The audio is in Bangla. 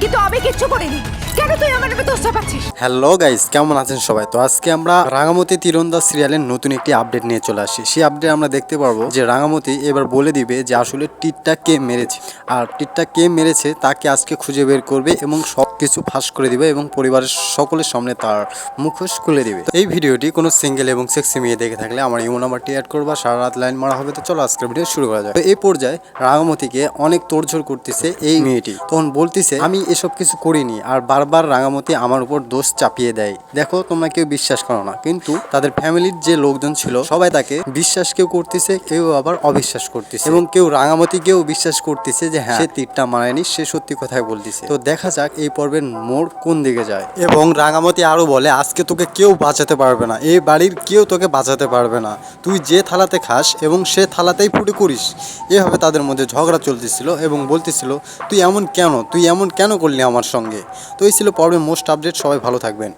কিন্তু আমি কিচ্ছু করিনি। কেন তুই হ্যালো গাইস কেমন আছেন সবাই? তো আজকে আমরা রাঙামতি তীরন্দাজ সিরিয়ালের নতুন একটি আপডেট নিয়ে চলে আসি সেই আপডেট আমরা দেখতে পারব যে রাঙামতি এবার বলে দিবে যে আসলে টিটটা কে মেরেছে। আর টিটটা কে মেরেছে তাকে আজকে খুঁজে বের করবে এবং সব কিছু ফাঁস করে দিবে এবং পরিবারের সকলের সামনে তার মুখোশ খুলে দিবে। এই ভিডিওটি কোনো সিঙ্গেল এবং সেক্সি মেয়ে দেখে থাকলে আমার ইমো নাম্বারটি অ্যাড করবা, সারা রাত লাইন মারা হবে। তো চলো আজকের ভিডিও শুরু করা যায় তো এই পর্যায়ে রাঙামতিকে অনেক তোড়ঝোড় করতেছে এই মেয়েটি। তখন বলতেছে, আমি এসব কিছু করিনি, আর বারবার রাঙামতি আমার উপর দোষ চাপিয়ে দেয়। দেখো, তোমরা কেউ বিশ্বাস করো না, কিন্তু তাদের ফ্যামিলির যে লোকজন ছিল, সবাই তাকে বিশ্বাস কেউ করতেছে, কেউ আবার অবিশ্বাস করতেছে। এবং কেউ রাঙামতিকেও বিশ্বাস করতেছে যে হ্যাঁ সে তীরটা মারায়নি সে সত্যি কথাই বলতেছে। তো দেখা যাক এই পর্বের মোড় কোন দিকে যায়। এবং রাঙামতি আরও বলে, আজকে তোকে কেউ বাঁচাতে পারবে না, এই বাড়ির কেউ তোকে বাঁচাতে পারবে না। তুই যে থালাতে খাস এবং সে থালাতেই ফুটে করিস। এভাবে তাদের মধ্যে ঝগড়া চলতেছিল এবং বলতেছিল, তুই এমন কেন? তুই এমন কেন করলি আমার সঙ্গে? তো এই ছিল পর্বের মোস্ট আপডেট সবাই ভালো থাকবেন।